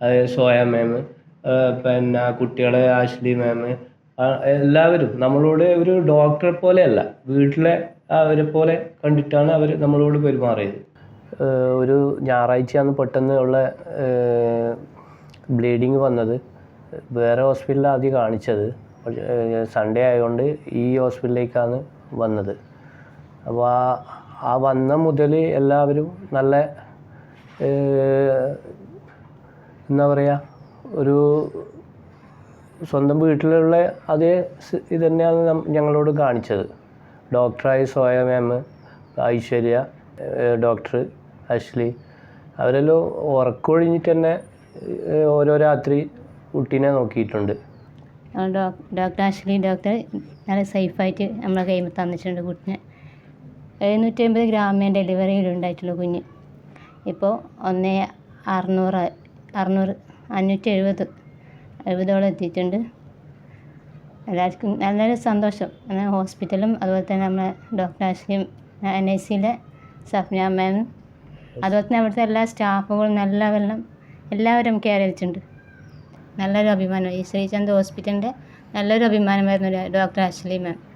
അതായത് സോയ മാം പിന്നെ കുട്ടികളെ ആശ്ലി മാം എല്ലാവരും നമ്മളോട് ഒരു ഡോക്ടറെ പോലെയല്ല വീട്ടിലെ അവരെ പോലെ കണ്ടിട്ടാണ് അവർ നമ്മളോട് പെരുമാറിയത്. ഒരു ഞായറാഴ്ചയാണ് പെട്ടെന്ന് ഉള്ള ബ്ലീഡിങ് വന്നത്. വേറെ ഹോസ്പിറ്റലിലാണ് ആദ്യം കാണിച്ചത്. സൺഡേ ആയതുകൊണ്ട് ഈ ഹോസ്പിറ്റലിലേക്കാണ് വന്നത്. അപ്പോൾ ആ ആ വന്ന മുതൽ എല്ലാവരും നല്ല എന്താ പറയുക ഒരു സ്വന്തം വീട്ടിലുള്ള അതേ ഇത് തന്നെയാണ് ഞങ്ങളോട് കാണിച്ചത്. ഡോക്ടറായ Zoya ma'am Aishwarya doctor Ashley അവരെല്ലാം ഉറക്കൊഴിഞ്ഞിട്ട് തന്നെ ഓരോ രാത്രി കുട്ടീനെ നോക്കിയിട്ടുണ്ട്. ഡോക്ടർ അശ്ലി ഡോക്ടർ നല്ല സേഫായിട്ട് നമ്മളെ കയ്യിൽ തന്നിട്ടുണ്ട് കുട്ടിനെ. എഴുന്നൂറ്റി അമ്പത് ഗ്രാമീణ ഡെലിവറിയിൽ ഉണ്ടായിട്ടുള്ള കുഞ്ഞ്. ഇപ്പോൾ ഒന്നേ അറുന്നൂറ് അറുന്നൂറ് അഞ്ഞൂറ്റി എഴുപത് എഴുപതോളം എത്തിയിട്ടുണ്ട്. എല്ലാവർക്കും നല്ലൊരു സന്തോഷം. അങ്ങനെ ഹോസ്പിറ്റലും അതുപോലെ തന്നെ നമ്മളെ ഡോക്ടർ ആശയും എൻ ഐ സിയിലെ സഫ്ന മാമും അതുപോലെ തന്നെ അവിടുത്തെ എല്ലാ സ്റ്റാഫുകളും നല്ല വെള്ളം എല്ലാവരും കെയർ ചെയ്തിട്ടുണ്ട്. നല്ലൊരു അഭിമാനം. ഈ ശ്രീചന്ദ് ഹോസ്പിറ്റലിന്റെ നല്ലൊരു അഭിമാനമായിരുന്നു ഡോക്ടർ അശ്ലി മാം.